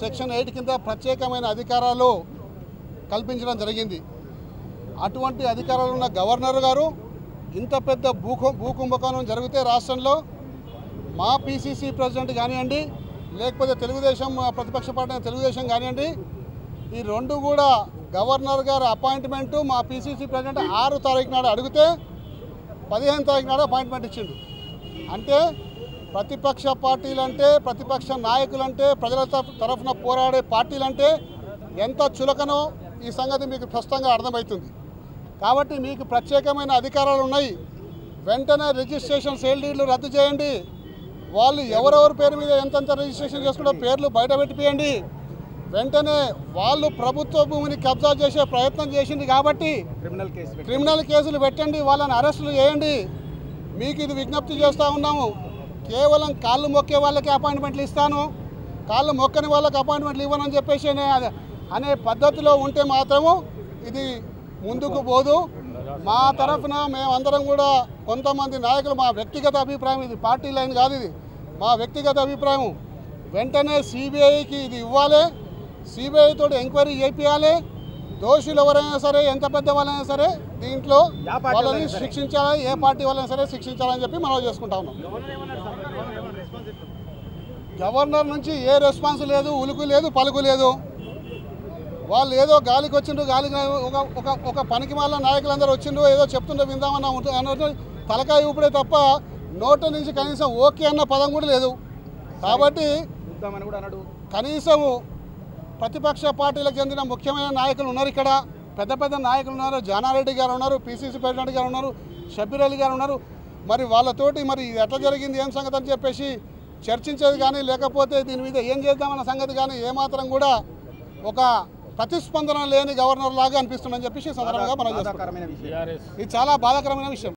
Section eight కింద ప్రత్యేకమైన అధికారాలు కల్పించడం జరిగింది. అటువంటి అధికారాలు ఉన్న గవర్నర్ గారు ఇంత పెద్ద భూకు భూకుంభకోణం జరిగితే రాష్ట్రంలో మా పీసీసీ ప్రెసిడెంట్ కానివ్వండి లేకపోతే తెలుగుదేశం ప్రతిపక్ష పార్టీ తెలుగుదేశం కానివ్వండి ఈ రెండు కూడా గవర్నర్ గారి అపాయింట్మెంటు మా పీసీసీ ప్రెసిడెంట్ ఆరు తారీఖు నాడు అడిగితే పదిహేను తారీఖు నాడు అపాయింట్మెంట్ ఇచ్చిండు. అంటే ప్రతిపక్ష పార్టీలంటే ప్రతిపక్ష నాయకులంటే ప్రజల తరఫు- తరఫున పోరాడే పార్టీలంటే ఎంత చులకనో ఈ సంగతి మీకు స్పష్టంగా అర్థమవుతుంది. కాబట్టి మీకు ప్రత్యేకమైన అధికారాలు ఉన్నాయి. వెంటనే రిజిస్ట్రేషన్ సేల్ డీడ్లు రద్దు చేయండి. వాళ్ళు ఎవరెవరి పేరు మీద ఎంతెంత రిజిస్ట్రేషన్ చేసుకుంటే పేర్లు బయట పెట్టిపోయండి. వెంటనే వాళ్ళు ప్రభుత్వ భూమిని కబ్జా చేసే ప్రయత్నం చేసింది కాబట్టి క్రిమినల్ కేసు క్రిమినల్ కేసులు పెట్టండి. వాళ్ళని అరెస్టులు చేయండి. మీకు ఇది విజ్ఞప్తి చేస్తూ ఉన్నాము. కేవలం కాళ్ళు మొక్కే వాళ్ళకి అపాయింట్మెంట్లు ఇస్తాను. కాళ్ళు మొక్కని వాళ్ళకి అపాయింట్మెంట్లు ఇవ్వనని చెప్పేసి అనే అనే పద్ధతిలో ఉంటే మాత్రము ఇది ముందుకు పోదు. మా తరఫున మేమందరం కూడా కొంతమంది నాయకులు మా వ్యక్తిగత అభిప్రాయం ఇది పార్టీ లైన్ కాదు ఇది. మా వ్యక్తిగత అభిప్రాయం వెంటనే సిబిఐకి ఇది ఇవ్వాలి. సిబిఐ తోటి ఎంక్వైరీ చేపియాలి. దోషులు ఎవరైనా సరే ఎంత పెద్ద వాళ్ళైనా సరే దీంట్లో వాళ్ళని వాళ్ళైనా సరే. శిక్షించాలి? ఏ పార్టీ వాళ్ళైనా సరే శిక్షించాలని చెప్పి మనం చేసుకుంటా ఉన్నాం. గవర్నర్ నుంచి ఏ రెస్పాన్స్ లేదు ఉలుకు లేదు పలుకు లేదు. వాళ్ళు ఏదో గాలికి వచ్చిండ్రు గాలికి ఒక ఒక ఒక పనికి మాల నాయకులందరూ వచ్చిండ్రు ఏదో చెప్తుండ్రు విందామన్న ఉంటు- అన్నట్టు తలకాయ ఊపిడే తప్ప నోట నుంచి కనీసం ఓకే అన్న పదం కూడా లేదు. కాబట్టి చూద్దామని కూడా అన్నాడు. కనీసం ప్రతిపక్ష పార్టీలకు చెందిన ముఖ్యమైన నాయకులు ఉన్నారు ఇక్కడ. పెద్ద పెద్ద నాయకులు ఉన్నారు. జానారెడ్డి గారు ఉన్నారు పిసిసి ప్రెసిడెంట్ గారు ఉన్నారు షబ్బీర్ అలీ గారు ఉన్నారు. మరి వాళ్ళతోటి మరి ఎట్లా జరిగింది ఏం సంగతి అని చెప్పేసి చర్చించేది కానీ లేకపోతే దీని మీద ఏం చేద్దామన్న సంగతి కానీ ఏమాత్రం కూడా ఒక ప్రతిస్పందన లేని గవర్నర్ లాగా అనిపిస్తుందని చెప్పేసి సందర్భంగా మనం ఇది చాలా బాధాకరమైన విషయం.